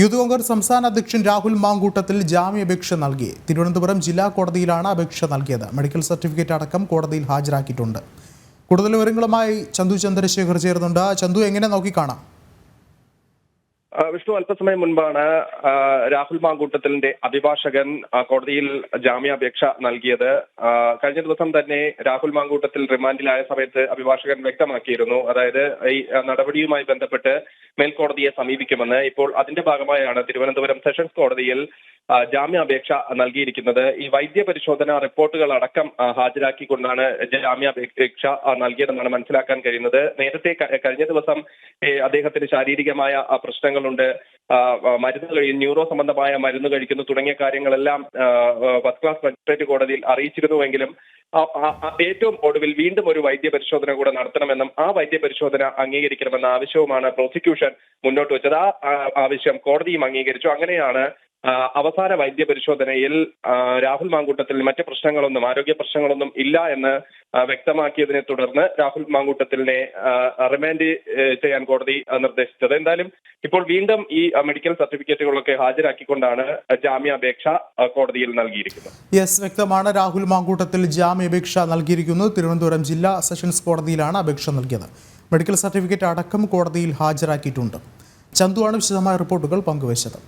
Youth Congress സംസ്ഥാന അധ്യക്ഷൻ രാഹുൽ മാങ്കൂട്ടത്തിൽ ജാമ്യാപേക്ഷ നൽകി. തിരുവനന്തപുരം ജില്ലാ കോടതിയിലാണ് അപേക്ഷ നൽകിയത്. മെഡിക്കൽ സർട്ടിഫിക്കറ്റ് അടക്കം കോടതിയിൽ ഹാജരാക്കിയിട്ടുണ്ട്. കൂടുതൽ വിവരങ്ങളുമായി ചന്തു ചന്ദ്രശേഖർ ചേരുന്നുണ്ട്. ചന്തു എങ്ങനെ നോക്കിക്കാണാം? വിഷ്ണു അല്പസമയം മുൻപാണ് രാഹുൽ മാങ്കൂട്ടത്തിലിന്റെ അഭിഭാഷകൻ കോടതിയിൽ ജാമ്യാപേക്ഷ നൽകിയത്. കഴിഞ്ഞ ദിവസം തന്നെ രാഹുൽ മാങ്കൂട്ടത്തിൽ റിമാൻഡിലായ സമയത്ത് അഭിഭാഷകൻ വ്യക്തമാക്കിയിരുന്നു. അതായത് ഈ നടപടിയുമായി ബന്ധപ്പെട്ട് മേൽക്കോടതിയെ സമീപിക്കുമെന്ന് ഇപ്പോൾ അതിന്റെ ഭാഗമായാണ് തിരുവനന്തപുരം സെഷൻസ് കോടതിയിൽ ജാമ്യാപേക്ഷ നൽകിയിരിക്കുന്നത്. ഈ വൈദ്യ പരിശോധന റിപ്പോർട്ടുകൾ അടക്കം ഹാജരാക്കിക്കൊണ്ടാണ് ജാമ്യാപേക്ഷ നൽകിയതെന്നാണ് മനസ്സിലാക്കാൻ കഴിയുന്നത്. നേരത്തെ കഴിഞ്ഞ ദിവസം അദ്ദേഹത്തിന് ശാരീരികമായ പ്രശ്നങ്ങളുണ്ട്. മരുന്ന് കഴി ന്യൂറോ സംബന്ധമായ മരുന്ന് കഴിക്കുന്നു തുടങ്ങിയ കാര്യങ്ങളെല്ലാം ഫസ്റ്റ് ക്ലാസ് മജിസ്ട്രേറ്റ് കോടതിയിൽ അറിയിച്ചിരുന്നുവെങ്കിലും ഏറ്റവും ഒടുവിൽ വീണ്ടും ഒരു വൈദ്യ പരിശോധന കൂടെ നടത്തണമെന്നും ആ വൈദ്യ പരിശോധന അംഗീകരിക്കണമെന്ന ആവശ്യവുമാണ് പ്രോസിക്യൂഷൻ മുന്നോട്ട് വെച്ചത്. ആ ആവശ്യം കോടതിയും അംഗീകരിച്ചു. അങ്ങനെയാണ് അവസാന വൈദ്യ പരിശോധനയിൽ രാഹുൽ മാങ്കൂട്ടത്തിൽ മറ്റ് പ്രശ്നങ്ങളൊന്നും ആരോഗ്യ പ്രശ്നങ്ങളൊന്നും ഇല്ല എന്ന് വ്യക്തമാക്കിയതിനെ തുടർന്ന് രാഹുൽ മാങ്കൂട്ടത്തിലിനെ റിമാൻഡ് ചെയ്യാൻ കോടതി നിർദ്ദേശിച്ചത്. എന്തായാലും ഇപ്പോൾ വീണ്ടും ഈ മെഡിക്കൽ സർട്ടിഫിക്കറ്റുകളൊക്കെ ഹാജരാക്കിക്കൊണ്ടാണ് ജാമ്യാപേക്ഷ കോടതിയിൽ നൽകിയിരിക്കുന്നത്. യെസ് വ്യക്തമാണ്. രാഹുൽ മാങ്കൂട്ടത്തിൽ ജാമ്യാപേക്ഷ നൽകിയിരിക്കുന്നു. തിരുവനന്തപുരം ജില്ലാ സെഷൻസ് കോടതിയിലാണ് അപേക്ഷ നൽകിയത്. മെഡിക്കൽ സർട്ടിഫിക്കറ്റ് അടക്കം കോടതിയിൽ ഹാജരാക്കിയിട്ടുണ്ട്. ചന്തുവാണ് വിശദമായ റിപ്പോർട്ടുകൾ പങ്കുവച്ചത്.